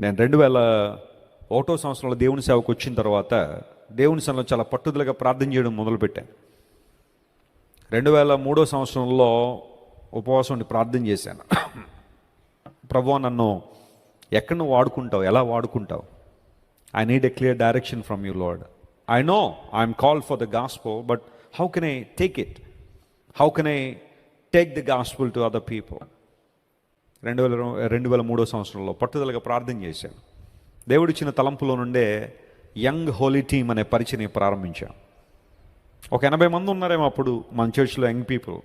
నేను రెండు వేల ఒకటో సంవత్సరంలో దేవుని సేవకు వచ్చిన తర్వాత దేవుని సేవలో చాలా పట్టుదలగా ప్రార్థన చేయడం మొదలుపెట్టాను. రెండు వేల మూడో సంవత్సరంలో ఉపవాసం ఉండి ప్రార్థన చేశాను. ప్రభు నన్ను ఎక్కడ నువ్వు వాడుకుంటావు? ఎలా వాడుకుంటావు? I need a clear direction from you lord I know I'm call for the gospel but how can I take it how can I take the gospel to other people రెండు వేల రెండు వేల మూడో సంవత్సరంలో పట్టుదలగా ప్రార్థన చేశాను. దేవుడిచ్చిన తలంపులో నుండే యంగ్ హోలీ టీమ్ అనే పరిచయం ప్రారంభించాం ఒక ఎనభై మంది ఉన్నారేమో అప్పుడు మన చర్చ్లో యంగ్ పీపుల్.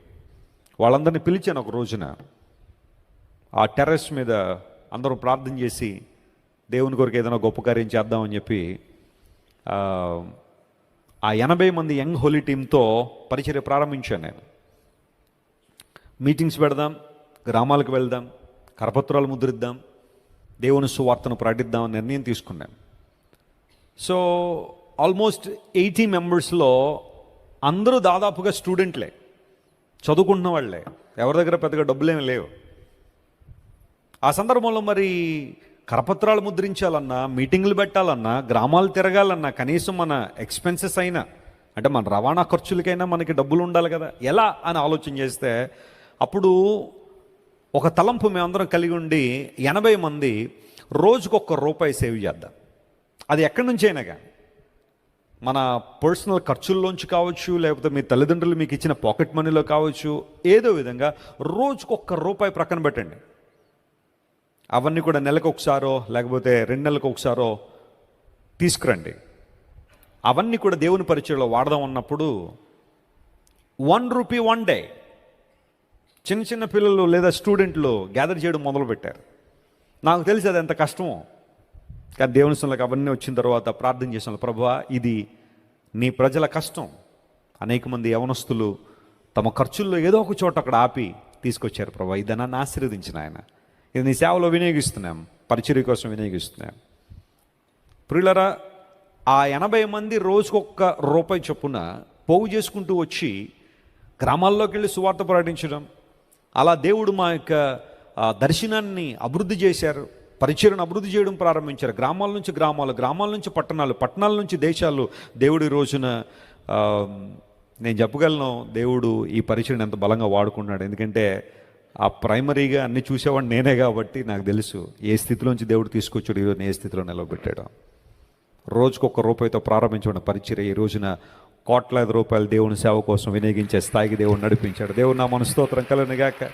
వాళ్ళందరినీ పిలిచాను ఒక రోజున. ఆ టెర్రస్ మీద అందరూ ప్రార్థన చేసి దేవుని కొరకు ఏదైనా గొప్ప కార్యం చేద్దామని చెప్పి ఆ, ఎనభై మంది యంగ్ హోలీ టీంతో పరిచర్య ప్రారంభించాను నేను. మీటింగ్స్ పెడదాం గ్రామాలకు వెళ్దాం కరపత్రాలు ముద్రిద్దాం దేవుని సువార్తను ప్రకటిద్దామని నిర్ణయం తీసుకున్నాం. సో ఆల్మోస్ట్ ఎయిటీ మెంబర్స్లో అందరూ దాదాపుగా స్టూడెంట్లే చదువుకుంటున్న వాళ్ళే. ఎవరి దగ్గర పెద్దగా డబ్బులేమి లేవు. ఆ సందర్భంలో మరి కరపత్రాలు ముద్రించాలన్నా మీటింగులు పెట్టాలన్నా గ్రామాలు తిరగాలన్నా కనీసం మన ఎక్స్పెన్సెస్ అయినా అంటే మన రవాణా ఖర్చులకైనా మనకి డబ్బులు ఉండాలి కదా. ఎలా అని ఆలోచన చేస్తే అప్పుడు ఒక తలంపు మేమందరం కలిగి ఉండి ఎనభై మంది రోజుకొక రూపాయి సేవ్ చేద్దాం. అది ఎక్కడి నుంచి అయినా కానీ. మన పర్సనల్ ఖర్చుల్లోంచి కావచ్చు లేకపోతే మీ తల్లిదండ్రులు మీకు ఇచ్చిన పాకెట్ మనీలో కావచ్చు ఏదో విధంగా రోజుకొక్క రూపాయి ప్రక్కన పెట్టండి. అవన్నీ కూడా నెలకు ఒకసారో లేకపోతే రెండు నెలలకు ఒకసారో తీసుకురండి. అవన్నీ కూడా దేవుని పరిచయంలో వాడదాం అన్నప్పుడు వన్ రూపీ వన్ డే. చిన్న చిన్న పిల్లలు లేదా స్టూడెంట్లు గ్యాదర్ చేయడం మొదలుపెట్టారు. నాకు తెలిసి అది ఎంత కష్టమో. కానీ దేవుని సన్నిధిలోకి అవన్నీ వచ్చిన తర్వాత ప్రార్థన చేసిన ప్రభువా ఇది నీ ప్రజల కష్టం. అనేక మంది యవనస్తులు తమ ఖర్చుల్లో ఏదో ఒక చోట అక్కడ ఆపి తీసుకొచ్చారు ప్రభా. ఇది ఆశీర్వదించిన ఆయన. ఇది నీ సేవలో వినియోగిస్తున్నాం. పరిచర్య కోసం వినియోగిస్తున్నాం. ప్రియులరా ఆ ఎనభై మంది రోజుకొక్క రూపాయి చొప్పున పోగు చేసుకుంటూ వచ్చి గ్రామాల్లోకి వెళ్ళి సువార్త ప్రకటించడం అలా దేవుడు మా యొక్క దర్శనాన్ని అభివృద్ధి చేశారు. పరిచయను అభివృద్ధి చేయడం ప్రారంభించారు. గ్రామాల నుంచి గ్రామాలు గ్రామాల నుంచి పట్టణాలు పట్టణాల నుంచి దేశాలు. దేవుడి రోజున నేను చెప్పగలను దేవుడు ఈ పరిచయను ఎంత బలంగా వాడుకున్నాడు. ఎందుకంటే ఆ ప్రైమరీగా అన్ని చూసేవాడు నేనే కాబట్టి నాకు తెలుసు ఏ స్థితిలోంచి దేవుడు తీసుకొచ్చాడు ఈరోజు ఏ స్థితిలో నిలబెట్టాడు. రోజుకొక రూపాయితో ప్రారంభించబడిన పరిచర్య ఈ రోజున కోట్లాది రూపాయలు దేవుని సేవ కోసం వినియోగించే స్థాయికి దేవుడు నడిపించాడు. దేవుడు నా మనస్తోత్రం కలనుగాక